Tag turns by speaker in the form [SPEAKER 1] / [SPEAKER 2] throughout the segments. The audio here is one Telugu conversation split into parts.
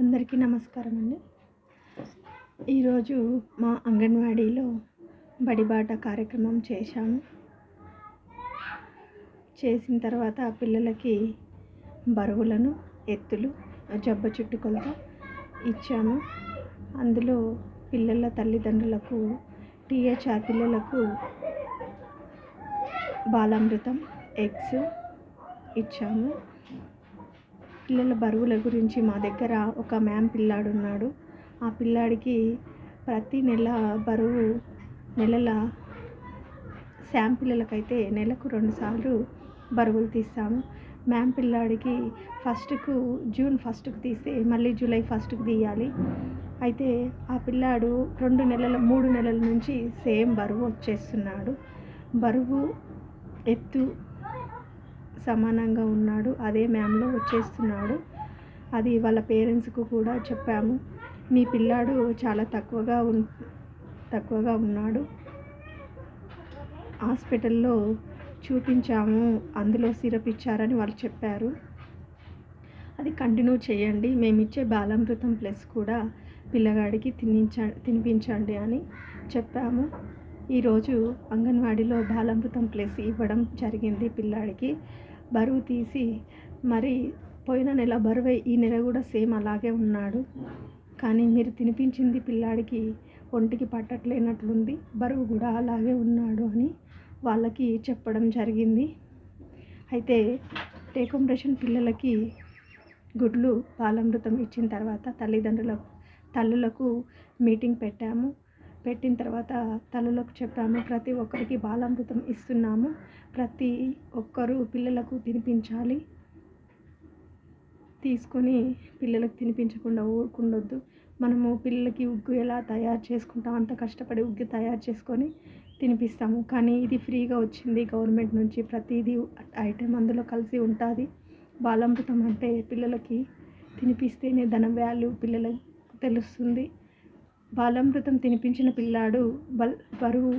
[SPEAKER 1] అందరికీ నమస్కారం అండి. ఈరోజు మా అంగన్వాడీలో బడిబాట కార్యక్రమం చేశాము. చేసిన తర్వాత పిల్లలకి బరువులను ఎత్తులు జబ్బ చుట్టుకొలతో ఇచ్చాము. అందులో పిల్లల తల్లిదండ్రులకు టీహెచ్ఆర్ పిల్లలకు బాలామృతం ఎగ్స్ ఇచ్చాము. పిల్లల బరువుల గురించి మా దగ్గర ఒక మ్యామ్ పిల్లాడు ఉన్నాడు ఆ పిల్లాడికి ప్రతి నెల బరువు నెలల శామ్ పిల్లలకైతే నెలకు రెండుసార్లు బరువులు తీస్తాము. మ్యామ్ పిల్లాడికి ఫస్ట్కు జూన్ ఫస్ట్కు తీస్తే మళ్ళీ జూలై ఫస్ట్కు తీయాలి. అయితే ఆ పిల్లాడు రెండు నెలల మూడు నెలల నుంచి సేమ్ బరువు వచ్చేస్తున్నాడు. బరువు ఎత్తు సమానంగా ఉన్నాడు. అదే మ్యామ్లో వచ్చేస్తున్నాడు. అది వాళ్ళ పేరెంట్స్కు కూడా చెప్పాము. మీ పిల్లాడు చాలా తక్కువగా ఉన్ తక్కువగా ఉన్నాడు. హాస్పిటల్లో చూపించాము. అందులో సిరప్ ఇచ్చారని వాళ్ళు చెప్పారు. అది కంటిన్యూ చేయండి. మేము ఇచ్చే బాలామృతం ప్లస్ కూడా పిల్లగాడికి తినించ తినిపించండి అని చెప్పాము. ఈరోజు అంగన్వాడీలో బాలామృతం ప్లస్ ఇవ్వడం జరిగింది పిల్లాడికి. బరువు తీసి మరి పోయిన నెల బరువై ఈ నెల కూడా సేమ్ అలాగే ఉన్నాడు. కానీ మీరు తినిపించింది పిల్లాడికి ఒంటికి పట్టట్లేనట్లుంది. బరువు కూడా అలాగే ఉన్నాడు అని వాళ్ళకి చెప్పడం జరిగింది. అయితే టేకంబ్రేషన్ పిల్లలకి గుడ్లు బాలామృతం ఇచ్చిన తర్వాత తల్లిదండ్రులకు తల్లులకు మీటింగ్ పెట్టాము. పెట్టిన తర్వాత తల్లులకు చెప్పాము ప్రతి ఒక్కరికి బాలామృతం ఇస్తున్నాము. ప్రతి ఒక్కరు పిల్లలకు తినిపించాలి. తీసుకొని పిల్లలకు తినిపించకుండా ఊరుకుండొద్దు. మనము పిల్లలకి ఉగ్గు ఎలా తయారు చేసుకుంటాం అంత కష్టపడి ఉగ్గు తయారు చేసుకొని తినిపిస్తాము. కానీ ఇది ఫ్రీగా వచ్చింది గవర్నమెంట్ నుంచి. ప్రతిదీ ఐటెం అందులో కలిసి ఉంటుంది. బాలామృతం అంటే పిల్లలకి తినిపిస్తేనే దాని వాల్యూ పిల్లలకు తెలుస్తుంది. బాలామృతం తినిపించిన పిల్లాడు బల్ బరువు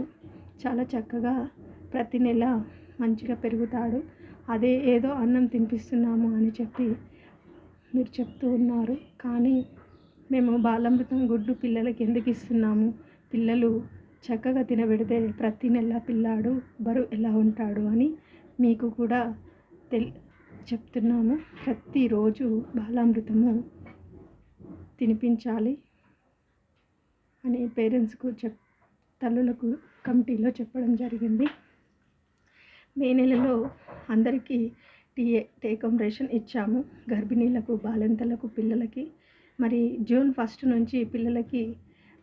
[SPEAKER 1] చాలా చక్కగా ప్రతి నెల మంచిగా పెరుగుతాడు. అదే ఏదో అన్నం తినిపిస్తున్నాము అని చెప్పి మీరు చెప్తూ ఉన్నారు. కానీ మేము బాలామృతం గుడ్డు పిల్లలకి ఎందుకు ఇస్తున్నాము? పిల్లలు చక్కగా తినబెడితే ప్రతి నెల పిల్లాడు బరువు ఎలా ఉంటాడు అని మీకు కూడా తెల్ చెప్తున్నాము. ప్రతిరోజు బాలామృతము తినిపించాలి. అని పేరెంట్స్కు చెప్ తల్లులకు కమిటీలో చెప్పడం జరిగింది. మే నెలలో అందరికీ టీ టేకం రేషన్ ఇచ్చాము. గర్భిణీలకు బాలింతలకు పిల్లలకి. మరి జూన్ ఫస్ట్ నుంచి పిల్లలకి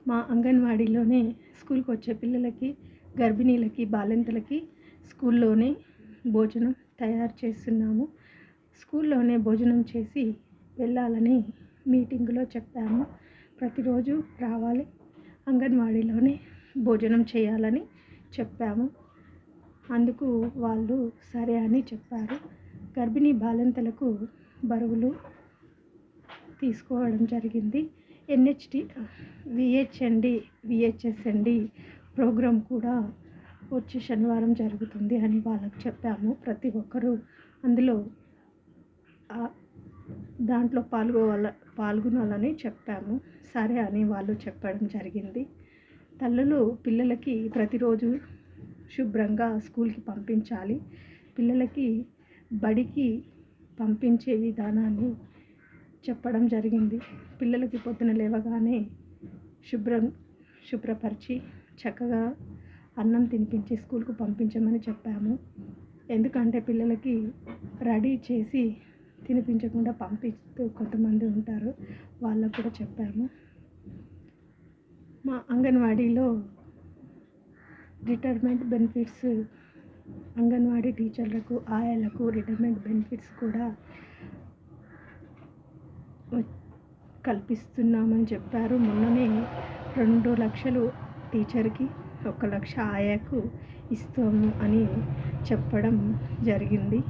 [SPEAKER 1] మా అంగన్వాడీలోనే స్కూల్కి వచ్చే పిల్లలకి గర్భిణీలకి బాలింతలకి స్కూల్లోనే భోజనం తయారు చేస్తున్నాము. స్కూల్లోనే భోజనం చేసి వెళ్ళాలని మీటింగ్లో చెప్పాము. ప్రతిరోజు రావాలి. అంగన్వాడీలోనే భోజనం చేయాలని చెప్పాము. అందుకు వాళ్ళు సరే అని చెప్పారు. గర్భిణీ బాలింతలకు బరువులు తీసుకోవడం జరిగింది. ఎన్హెచ్డి విహెచ్ఎండి విహెచ్ఎస్ఎండి ప్రోగ్రాం కూడా వచ్చి శనివారం జరుగుతుంది అని వాళ్ళకి చెప్పాము ప్రతి ఒక్కరూ. అందులో దాంట్లో పాల్గొవాల పాల్గొనాలని చెప్పాము. సరే అని వాళ్ళు చెప్పడం జరిగింది. తల్లులు పిల్లలకి ప్రతిరోజు శుభ్రంగా స్కూల్కి పంపించాలి. పిల్లలకి బడికి పంపించే విధానాన్ని చెప్పడం జరిగింది. పిల్లలకి పొద్దున లేవగానే శుభ్రం శుభ్రపరిచి చక్కగా అన్నం తినిపించి స్కూల్కు పంపించమని చెప్పాము. ఎందుకంటే పిల్లలకి రెడీ చేసి తినిపించకుండా పంపిస్తూ కొంతమంది ఉంటారు. వాళ్ళకు కూడా చెప్పాము. మా అంగన్వాడీలో రిటైర్మెంట్ బెనిఫిట్స్ అంగన్వాడీ టీచర్లకు ఆయాలకు రిటైర్మెంట్ బెనిఫిట్స్ కూడా కల్పిస్తున్నామని చెప్పారు. మొన్ననే రెండు లక్షలు టీచర్కి ఒక లక్ష ఆయాకు ఇస్తాము అని చెప్పడం జరిగింది.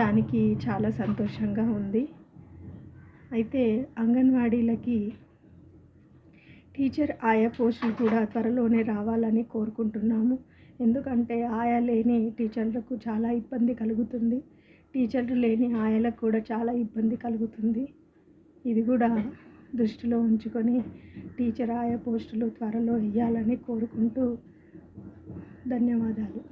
[SPEAKER 1] దానికి చాలా సంతోషంగా ఉంది. అయితే అంగన్వాడీలకి టీచర్ ఆయా పోస్టులు కూడా త్వరలోనే రావాలని కోరుకుంటున్నాము. ఎందుకంటే ఆయా లేని టీచర్లకు చాలా ఇబ్బంది కలుగుతుంది. టీచర్లు లేని ఆయలకు కూడా చాలా ఇబ్బంది కలుగుతుంది. ఇది కూడా దృష్టిలో ఉంచుకొని టీచర్ ఆయా పోస్టులు త్వరలో ఇవ్వాలని కోరుకుంటూ ధన్యవాదాలు.